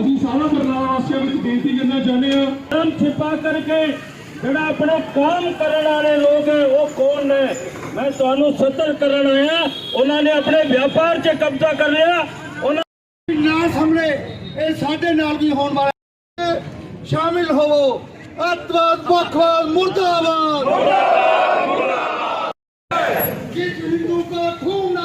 ਅਸੀਂ ਸਾਰਾ ਬਰਨਾਲਾ ਵਾਸੀਆਂ ਵਿੱਚ ਬੇਨਤੀ ਕਰਨਾ ਚਾਹੁੰਦੇ ਹਾਂ। ਨਾਮ ਛਿਪਾ ਕਰਕੇ ਜਿਹੜਾ ਆਪਣੇ ਕੰਮ ਕਰਨ ਵਾਲੇ ਲੋਕ ਹੈ ਉਹ ਕੌਣ ਨੇ? ਮੈਂ ਤੁਹਾਨੂੰ ਸੱਤਰ ਕਰਨ ਆਇਆ। ਉਹਨਾਂ ਨੇ ਆਪਣੇ ਵਪਾਰ 'ਚ ਕਬਜ਼ਾ ਕਰ ਲਿਆ। ਉਹਨਾਂ ਨਾ ਸਾਹਮਣੇ ਇਹ ਸਾਡੇ ਨਾਲ ਵੀ ਹੋਣ ਵਾਲਾ ਸ਼ਾਮਿਲ ਹੋਵੋ। ਅਤਵਾਦ ਵੱਖਵਾਦ ਮੁਰਦਾਬਾਦ। ਮੁਰਦਾਬਾਦ ਕਿ ਹਿੰਦੂ ਦਾ ਖੂਨ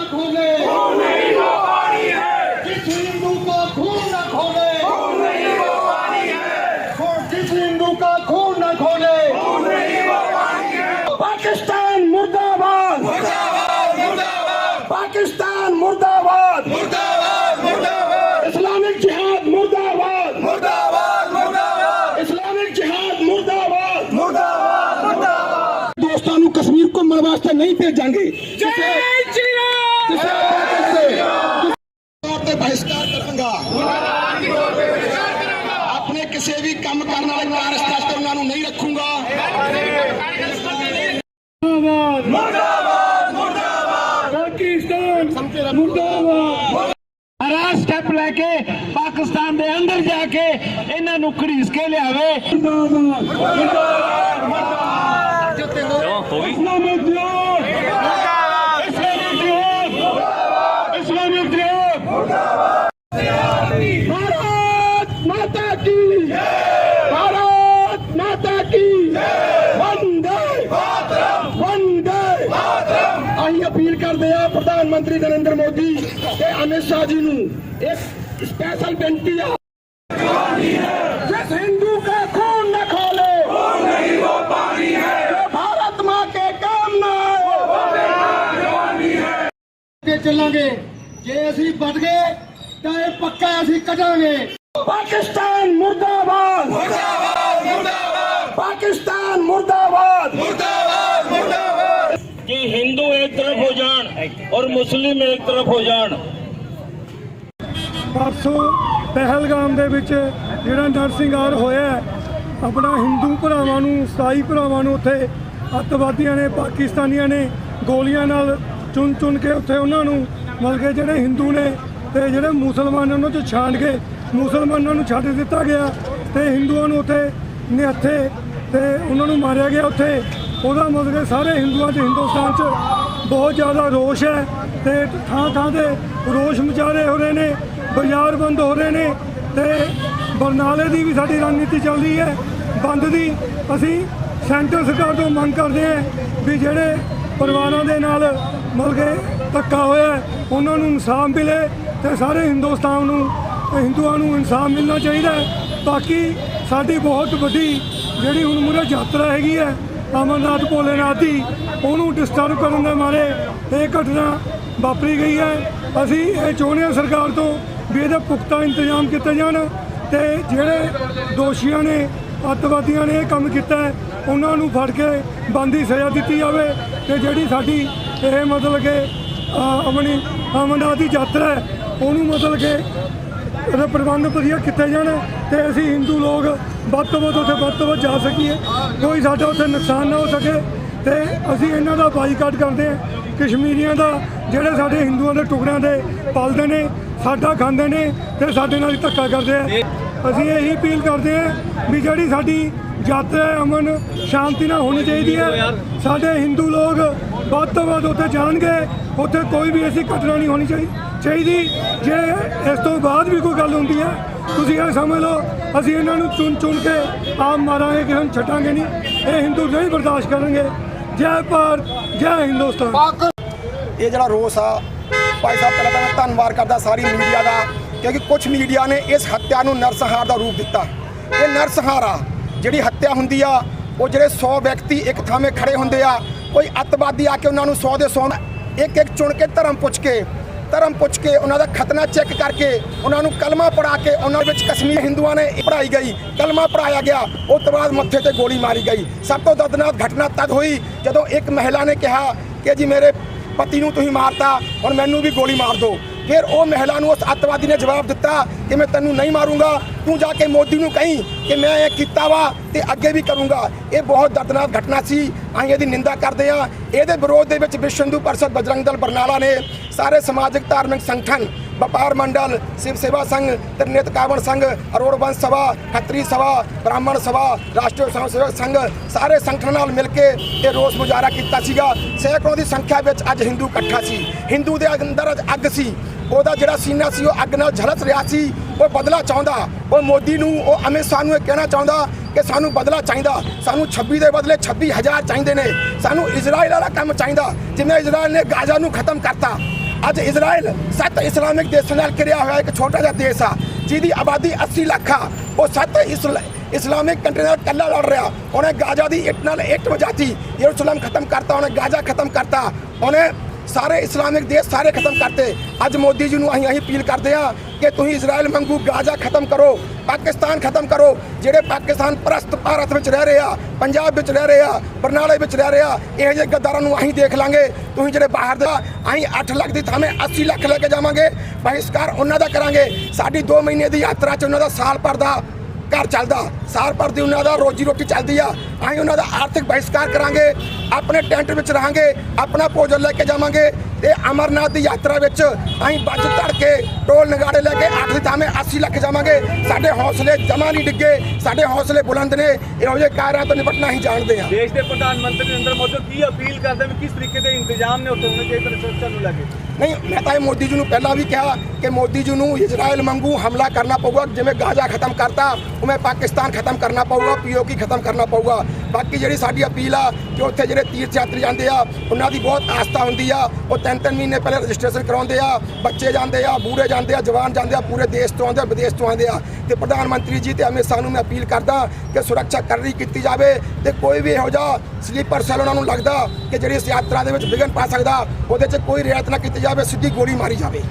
मुर्दाबाद। पाकिस्तान मुर्दाबाद। इस्लामिक जिहाद मुर्दाबाद। इस्लामिक जिहाद मुर्दाबाद। दोस्तों कश्मीर को मर वास्ते नहीं भेजेंगे। बहिष्कार करूँगा। अपने किसी भी काम करने वाले कारस्ता नहीं रखूँगा। ਨੂੰ ਖਰੀਦ ਕੇ ਲਿਆਵੇ। ਕਿਉਂ ਹੋ ਗਈ? ਪ੍ਰਧਾਨ ਮੰਤਰੀ ਨਰਿੰਦਰ ਮੋਦੀ ਤੇ ਅਮਿਤ ਸ਼ਾਹ ਜੀ ਨੂੰ। ਇੱਕ ਸਪੈਸ਼ਲ ਬੇਨਤੀ ਆ। ਕੇ ਚੱਲਾਂਗੇ। ਜੇ ਅਸੀਂ ਵੱਟ ਗਏ ਤਾਂ ਇਹ ਪੱਕਾ ਅਸੀਂ ਕੱਢਾਂਗੇ। ਪਾਕਿਸਤਾਨ ਮੁਰਦਾਬਾਦ। ਮੁਰਦਾਬਾਦ ਮੁਰਦਾਬਾਦ। ਪਾਕਿਸਤਾਨ ਮੁਰਦਾਬਾਦ। ਮੁਰਦਾਬਾਦ ਮੁਰਦਾਬਾਦ। ਕਿ ਹਿੰਦੂ ਇੱਕ ਤਰਫ ਹੋ ਜਾਣ ਔਰ ਮੁਸਲਿਮ ਇੱਕ ਤਰਫ ਹੋ ਜਾਣ। ਪਰਸੋਂ ਪਹਿਲਗਾਮ ਦੇ ਵਿੱਚ ਜਿਹੜਾ ਨਰਸਿੰਗਾਰ ਹੋਇਆ ਆਪਣਾ ਹਿੰਦੂ ਭਰਾਵਾਂ ਨੂੰ ਸਾਈ ਭਰਾਵਾਂ ਨੂੰ ਉੱਥੇ ਅੱਤਵਾਦੀਆਂ ਨੇ ਪਾਕਿਸਤਾਨੀਆਂ ਨੇ ਗੋਲੀਆਂ ਨਾਲ ਚੁਣ ਚੁਣ ਕੇ ਉੱਥੇ ਉਹਨਾਂ ਨੂੰ ਮਤਲਬ ਕਿ ਜਿਹੜੇ ਹਿੰਦੂ ਨੇ ਤੇ ਜਿਹੜੇ ਮੁਸਲਮਾਨ ਉਹਨਾਂ ਚੋਂ ਛਾਂਟ ਕੇ ਮੁਸਲਮਾਨਾਂ ਨੂੰ ਛੱਡ ਦਿੱਤਾ ਗਿਆ ਤੇ ਹਿੰਦੂਆਂ ਨੂੰ ਉੱਥੇ ਨਿਹੱਥੇ ਤੇ ਉਹਨਾਂ ਨੂੰ ਮਾਰਿਆ ਗਿਆ ਉੱਥੇ। ਉਹਦਾ ਮਤਲਬ ਕਿ ਸਾਰੇ ਹਿੰਦੂਆਂ 'ਚ, ਹਿੰਦੁਸਤਾਨ 'ਚ ਬਹੁਤ ਜ਼ਿਆਦਾ ਰੋਸ਼ ਹੈ ਤੇ ਥਾਂ ਥਾਂ ਤੇ ਰੋਸ਼ ਮਚਾਰੇ ਹੋ ਰਹੇ ਨੇ, ਬਾਜ਼ਾਰ ਬੰਦ ਹੋ ਰਹੇ ਨੇ ਤੇ ਬਰਨਾਲੇ ਦੀ ਵੀ ਸਾਡੀ ਰਣਨੀਤੀ ਚੱਲਦੀ ਹੈ। ਬੰਦ ਦੀ ਅਸੀਂ ਸੈਂਟਰ ਸਰਕਾਰ ਤੋਂ ਮੰਗ ਕਰਦੇ ਹਾਂ ਵੀ ਜਿਹੜੇ ਪਰਿਵਾਰਾਂ ਦੇ ਨਾਲ ਮਤਲਬ ਕਿ ਧੱਕਾ ਹੋਇਆ, ਉਹਨਾਂ ਨੂੰ ਇਨਸਾਫ ਮਿਲੇ ਤੇ ਸਾਰੇ ਹਿੰਦੁਸਤਾਨ ਨੂੰ ਹਿੰਦੂਆਂ ਨੂੰ ਇਨਸਾਫ ਮਿਲਣਾ ਚਾਹੀਦਾ ਹੈ। ਬਾਕੀ ਸਾਡੀ ਬਹੁਤ ਵੱਡੀ ਜਿਹੜੀ ਹੁਣ ਮੂਰੇ ਯਾਤਰਾ ਹੈਗੀ ਹੈ, ਅਮਰਨਾਥ ਭੋਲੇਨਾਥ ਦੀ, ਉਹਨੂੰ ਡਿਸਟਰਬ ਕਰਨ ਦੇ ਮਾਰੇ ਇਹ ਘਟਨਾ ਵਾਪਰੀ ਗਈ ਹੈ। ਅਸੀਂ ਇਹ ਚਾਹੁੰਦੇ ਹਾਂ ਸਰਕਾਰ ਤੋਂ ਵੀ ਇਹਦਾ ਪੁਖਤਾ ਇੰਤਜ਼ਾਮ ਕੀਤੇ ਜਾਣ ਤੇ ਜਿਹੜੇ ਦੋਸ਼ੀਆਂ ਨੇ, ਅੱਤਵਾਦੀਆਂ ਨੇ ਇਹ ਕੰਮ ਕੀਤਾ ਉਹਨਾਂ ਨੂੰ ਫੜ ਕੇ ਬੰਦੀ ਸਜ਼ਾ ਦਿੱਤੀ ਜਾਵੇ ਤੇ ਜਿਹੜੀ ਸਾਡੀ ਇਹ ਮਤਲਬ ਕਿ ਅ, ਆਪਣੀ ਅਮਰਨਾਥ ਦੀ ਯਾਤਰਾ ਹੈ। ਉਹਨੂੰ ਮਤਲਬ ਕਿ ਇਹਦੇ ਪ੍ਰਬੰਧ ਵਧੀਆ ਕੀਤੇ ਜਾਣ ਤੇ ਅਸੀਂ ਹਿੰਦੂ ਲੋਕ ਵੱਧ ਤੋਂ ਵੱਧ ਉੱਥੇ ਵੱਧ ਤੋਂ ਵੱਧ ਜਾ ਸਕੀਏ। ਕੋਈ ਸਾਡਾ ਉੱਥੇ ਨੁਕਸਾਨ ਨਾ ਹੋ ਸਕੇ ਤੇ ਅਸੀਂ ਇਹਨਾਂ ਦਾ ਬਾਈਕਾਟ ਕਰਦੇ ਹਾਂ। ਕਸ਼ਮੀਰੀਆਂ ਦਾ ਜਿਹੜੇ ਸਾਡੇ ਹਿੰਦੂਆਂ ਦੇ ਟੁਕੜਿਆਂ ਦੇ ਪਲਦੇ ਨੇ ਸਾਡਾ ਖਾਂਦੇ ਨੇ ਤੇ ਸਾਡੇ ਨਾਲ ਧੱਕਾ ਕਰਦੇ ਆ। ਅਸੀਂ ਇਹੀ ਅਪੀਲ ਕਰਦੇ ਹਾਂ ਵੀ ਜਿਹੜੀ ਸਾਡੀ ਯਾਤਰਾ ਅਮਨ ਸ਼ਾਂਤੀ ਨਾਲ ਹੋਣੀ ਚਾਹੀਦੀ ਹੈ। ਸਾਡੇ ਹਿੰਦੂ ਲੋਕ ਵੱਧ ਤੋਂ ਵੱਧ ਉੱਥੇ ਜਾਣਗੇ, ਉੱਥੇ ਕੋਈ ਵੀ ਐਸੀ ਘਟਨਾ ਨਹੀਂ ਹੋਣੀ ਚਾਹੀ- ਚਾਹੀਦੀ। ਜੇ ਇਸ ਤੋਂ ਬਾਅਦ ਵੀ ਕੋਈ ਗੱਲ ਹੁੰਦੀ ਹੈ, ਤੁਸੀਂ ਇਹ ਸਮਝ ਲਓ, ਅਸੀਂ ਇਹਨਾਂ ਨੂੰ ਚੁਣ ਚੁਣ ਕੇ ਆਪ ਮਾਰਾਂਗੇ ਕਿਸੇ ਨੂੰ ਛੱਡਾਂਗੇ ਨਹੀਂ, ਇਹ ਹਿੰਦੂ ਨਹੀਂ ਬਰਦਾਸ਼ਤ ਕਰਨਗੇ। ਜੈ ਭਾਰਤ, ਜੈ ਹਿੰਦੁਸਤਾਨ। ਇਹ ਜਿਹੜਾ ਰੋਸ ਆ, ਭਾਈ ਸਾਹਿਬ, ਪਹਿਲਾਂ ਤਾਂ ਮੈਂ ਧੰਨਵਾਦ ਕਰਦਾ ਸਾਰੀ ਮੀਡੀਆ ਦਾ, ਕਿਉਂਕਿ ਕੁਝ ਮੀਡੀਆ ਨੇ ਇਸ ਹੱਤਿਆ ਨੂੰ ਨਰਸਹਾਰ ਦਾ ਰੂਪ ਦਿੱਤਾ। ਇਹ ਨਰਸੰਹਾਰ ਆ, ਜਿਹੜੀ ਹੱਤਿਆ ਹੁੰਦੀ ਆ, ਉਹ ਜਿਹੜੇ 100 ਵਿਅਕਤੀ ਇੱਕ ਥਾਵੇਂ ਖੜੇ ਹੁੰਦੇ ਆ ਕੋਈ ਅੱਤਵਾਦੀ ਆ ਕੇ ਉਹਨਾਂ ਨੂੰ 100 ਦੇ 100 ਇੱਕ ਇੱਕ ਚੁਣ ਕੇ ਧਰਮ ਪੁੱਛ ਕੇ, ਧਰਮ ਪੁੱਛ ਕੇ ਉਹਨਾਂ ਦਾ ਖਤਨਾ ਚੈੱਕ ਕਰਕੇ ਉਹਨਾਂ ਨੂੰ ਕਲਮਾ ਪੜਾ ਕੇ ਉਹਨਾਂ ਵਿੱਚ ਕਸ਼ਮੀਰ ਹਿੰਦੂਆਂ ਨੇ ਪੜਾਈ ਗਈ, ਕਲਮਾ ਪੜਾਇਆ ਗਿਆ ਉਹ ਤੋਂ ਬਾਅਦ ਮੱਥੇ ਤੇ ਗੋਲੀ ਮਾਰੀ ਗਈ। ਸਭ ਤੋਂ ਦਰਦਨਾਕ ਘਟਨਾ ਤਦ ਹੋਈ ਜਦੋਂ ਇੱਕ ਮਹਿਲਾ ਨੇ ਕਿਹਾ ਕਿ ਜੀ ਮੇਰੇ ਪਤੀ ਨੂੰ ਤੁਸੀਂ ਮਾਰਤਾ, ਹੁਣ ਮੈਨੂੰ ਵੀ ਗੋਲੀ ਮਾਰ ਦਿਓ। ਫਿਰ ਉਹ ਮਹਿਲਾ ਨੂੰ ਉਸ ਅੱਤਵਾਦੀ ਨੇ ਜਵਾਬ ਦਿੱਤਾ ਕਿ ਮੈਂ ਤੈਨੂੰ ਨਹੀਂ ਮਾਰੂੰਗਾ, ਤੂੰ ਜਾ ਕੇ ਮੋਦੀ ਨੂੰ ਕਹੀਂ ਕਿ ਮੈਂ ਇਹ ਕੀਤਾ ਵਾ ਤੇ ਅੱਗੇ ਵੀ ਕਰੂੰਗਾ। ਇਹ ਬਹੁਤ ਦਰਦਨਾਕ ਘਟਨਾ ਸੀ, ਅਸੀਂ ਇਹਦੀ ਨਿੰਦਾ ਕਰਦੇ ਆ ਇਹਦੇ ਵਿਰੋਧ ਦੇ ਵਿੱਚ ਵਿਸ਼ਵ ਹਿੰਦੂ ਪਰਿਸ਼ਦ ਬਜਰੰਗ ਦਲ ਬਰਨਾਲਾ ਨੇ ਸਾਰੇ ਸਮਾਜਿਕ ਧਾਰਮਿਕ ਸੰਗਠਨ ਵਪਾਰ ਮੰਡਲ ਸਿਵ ਸੇਵਾ ਸੰਘ ਤ੍ਰਿਨੇਤ ਕਾਵਣ ਸੰਘ ਅਰੋੜ ਵੰਸ਼ ਸਭਾ ਖੱਤਰੀ ਸਭਾ ਬ੍ਰਾਹਮਣ ਸਭਾ ਰਾਸ਼ਟਰੀ ਸਮਾਜ ਸੇਵਕ ਸੰਘ ਸਾਰੇ ਸੰਗਠਨਾਂ ਨਾਲ ਮਿਲ ਕੇ ਇਹ ਰੋਸ ਮੁਜ਼ਾਹਰਾ ਕੀਤਾ ਸੀਗਾ ਸੈਂਕੜੋਂ ਦੀ ਸੰਖਿਆ ਵਿੱਚ ਅੱਜ ਹਿੰਦੂ ਇਕੱਠਾ ਸੀ ਹਿੰਦੂ ਦੇ ਅੰਦਰ ਅੱਜ ਅੱਗ ਸੀ ਉਹਦਾ ਜਿਹੜਾ ਸੀਨਾ ਸੀ ਉਹ ਅੱਗ ਨਾਲ ਝਲਸ ਰਿਹਾ ਸੀ ਉਹ ਬਦਲਾ ਚਾਹੁੰਦਾ ਉਹ ਮੋਦੀ ਨੂੰ ਉਹ ਅਮਿਤ ਸ਼ਾਹ ਨੂੰ ਇਹ ਕਹਿਣਾ ਚਾਹੁੰਦਾ ਕਿ ਸਾਨੂੰ ਬਦਲਾ ਚਾਹੀਦਾ ਸਾਨੂੰ 26 ਦੇ ਬਦਲੇ 26000 ਚਾਹੀਦੇ ਨੇ ਸਾਨੂੰ ਇਜ਼ਰਾਈਲ ਵਾਲਾ ਕੰਮ ਚਾਹੀਦਾ ਜਿਵੇਂ ਇਜ਼ਰਾਈਲ ਨੇ ਗਾਜ਼ਾ ਨੂੰ ਖਤਮ ਕਰਤਾ ਅੱਜ ਇਜ਼ਰਾਈਲ ਸੱਤ ਇਸਲਾਮਿਕ ਦੇਸ਼ਾਂ ਨਾਲ ਘਿਰਿਆ ਹੋਇਆ ਇੱਕ ਛੋਟਾ ਜਿਹਾ ਦੇਸ਼ ਆ, ਜਿਹਦੀ ਆਬਾਦੀ 80 ਲੱਖ ਆ। ਉਹ ਸੱਤ ਇਸਲਾ- ਇਸਲਾਮਿਕ ਕੰਟਰੀ ਨਾਲ ਕੱਲਾ ਲੜ ਰਿਹਾ। ਉਹਨੇ ਗਾਜ਼ਾ ਦੀ ਇੱਟ ਨਾਲ ਇੱਟ ਵਜਾਤੀ। ਯਰੂਸ਼ਲਮ ਖਤਮ ਕਰਤਾ, ਉਹਨੇ ਗਾਜ਼ਾ ਖਤਮ ਕਰਤਾ। ਉਹਨੇ ਸਾਰੇ ਇਸਲਾਮਿਕ ਦੇਸ਼ ਸਾਰੇ ਖਤਮ ਕਰਤੇ। ਅੱਜ ਮੋਦੀ ਜੀ ਨੂੰ ਅਸੀਂ ਅਸੀਂ ਅਪੀਲ ਕਰਦੇ ਆ ਕਿ ਤੁਸੀਂ ਇਜ਼ਰਾਈਲ ਮੰਗੂ ਗਾਜ਼ਾ ਖਤਮ ਕਰੋ, ਪਾਕਿਸਤਾਨ ਖਤਮ ਕਰੋ, ਜਿਹੜੇ ਪਾਕਿਸਤਾਨ ਪ੍ਰਸਤ ਭਾਰਤ ਵਿੱਚ ਰਹਿ ਰਹੇ ਆ, ਪੰਜਾਬ ਵਿੱਚ ਰਹਿ ਰਹੇ ਆ, ਬਰਨਾਲੇ ਵਿੱਚ ਰਹਿ ਰਹੇ ਆ, ਇਹੋ ਜਿਹੇ ਗੱਦਾਰਾਂ ਨੂੰ ਅਸੀਂ ਦੇਖ ਲਾਂਗੇ। ਤੁਸੀਂ ਜਿਹੜੇ ਬਾਹਰ ਦਾ ਅਸੀਂ 8 ਲੱਖ ਦੀ ਥਾਵੇਂ 80 ਲੱਖ ਲੈ ਕੇ ਜਾਵਾਂਗੇ। ਬਹਿਸ਼ਕਾਰ ਉਹਨਾਂ ਦਾ ਕਰਾਂਗੇ। ਸਾਡੀ 2 ਮਹੀਨੇ ਦੀ ਯਾਤਰਾ 'ਚ ਉਹਨਾਂ ਦਾ ਸਾਲ ਭਰ ਦਾ ਘਰ ਚੱਲਦਾ। ਸਾਰ ਭਰ ਦੀ ਉਹਨਾਂ ਦਾ ਰੋਜੀ ਰੋਟੀ ਚੱਲਦੀ ਆ। ਅਸੀਂ ਉਹਨਾਂ ਦਾ ਆਰਥਿਕ ਬਹਿਸ਼ਕਾਰ ਕਰਾਂਗੇ। ਆਪਣੇ ਟੈਂਟ ਵਿੱਚ ਰਹਾਂਗੇ। ਆਪਣਾ ਭੋਜਨ ਲੈ ਕੇ ਜਾਵਾਂਗੇ। ਤੇ ਅਮਰਨਾਥ ਦੀ ਯਾਤਰਾ ਵਿੱਚ ਅਸੀਂ ਬੱਜ ਧੜ ਕੇ ਟੋਲ ਨਗਾੜੇ ਲੈ ਕੇ ਅੱਠ ਦੀ ਥਾਵੇਂ 80 ਲੱਖ ਜਾਵਾਂਗੇ। ਸਾਡੇ ਹੌਸਲੇ ਜਮਾ ਨਹੀਂ ਡਿੱਗੇ ਸਾਡੇ ਹੌਸਲੇ ਬੁਲੰਦ ਨੇ। ਇਹੋ ਜਿਹੇ ਕਾਰਾਂ ਤੋਂ ਨਿਪਟਣਾ ਹੀ ਜਾਣਦੇ ਆ ਦੇਸ਼ ਦੇ ਪ੍ਰਧਾਨ ਮੰਤਰੀ ਨਰਿੰਦਰ ਮੋਦੀ ਕੀ ਅਪੀਲ ਕਰਦੇ ਵੀ ਕਿਸ ਤਰੀਕੇ ਦੇ ਇੰਤਜ਼ਾਮ ਨੇ ਉੱਥੇ ਹੋਣੇ ਚਾਹੀਦੇ ਨੇ ਸੁਰੱਖਿਆ ਨੂੰ ਲੈ ਕੇ? ਨਹੀਂ ਮੈਂ ਤਾਂ ਇਹ ਮੋਦੀ ਜੀ ਨੂੰ ਪਹਿਲਾਂ ਵੀ ਕਿਹਾ ਕਿ ਮੋਦੀ ਜੀ ਨੂੰ ਇਜ਼ਰਾਈਲ ਵਾਂਗੂ ਹਮਲਾ ਕਰਨਾ ਪਊਗਾ। ਜਿਵੇਂ ਗਾਜ਼ਾ ਖਤਮ ਕਰਤਾ ਉਵੇਂ ਪਾਕਿਸਤਾਨ ਖਤਮ ਕਰਨਾ ਪਊਗਾ ਪੀਓਕੀ ਖਤਮ ਕਰਨਾ ਪਊਗਾ। ਬਾਕੀ ਜਿਹੜੀ ਸਾਡੀ ਅਪੀਲ ਆ ਕਿ ਉੱਥੇ ਜਿਹੜੇ ਤੀਰਥ ਯਾਤਰੀ ਜਾਂਦੇ ਆ ਉਹਨਾਂ ਦੀ ਬਹੁਤ ਆਸਥਾ ਹੁੰਦੀ ਆ ਉਹ ਤਿੰਨ ਤਿੰਨ ਮਹੀਨੇ ਪਹਿਲੇ ਰਜਿਸਟ੍ਰੇਸ਼ਨ ਕਰਾਉਂਦੇ ਆ, ਬੱਚੇ ਜਾਂਦੇ ਆ ਬੂढ़े ਜਾਂਦੇ ਆ, ਜਵਾਨ ਜਾਂਦੇ ਆ, ਪੂਰੇ ਦੇਸ਼ ਤੋਂ ਆਉਂਦੇ ਆ, ਵਿਦੇਸ਼ ਤੋਂ ਆਉਂਦੇ ਆ। ਤੇ ਪ੍ਰਧਾਨ ਮੰਤਰੀ ਜੀ ਤੇ ਅਮਿਤ ਸ਼ਾਹ ਨੂੰ ਮੈਂ ਅਪੀਲ ਕਰਦਾ ਕਿ ਸੁਰੱਖਿਆ ਕਰਨੀ ਕੀਤੀ ਜਾਵੇ ਤੇ ਕੋਈ ਵੀ ਇਹੋ ਜਿਹਾ ਸਲੀਪਰ ਸੈੱਲ ਉਹਨਾਂ ਨੂੰ ਲੱਗਦਾ ਕਿ ਜਿਹੜੀ ਇਸ ਯਾਤਰਾ ਦੇ ਵਿੱਚ ਵਿਘਨ ਪਾ ਸਕਦਾ, ਉਹਦੇ 'ਚ ਕੋਈ ਰਿਆਇਤ ਨਾ ਕੀਤੀ ਜਾਵੇ, ਸਿੱਧੀ ਗੋਲੀ ਮਾਰੀ ਜਾਵੇ।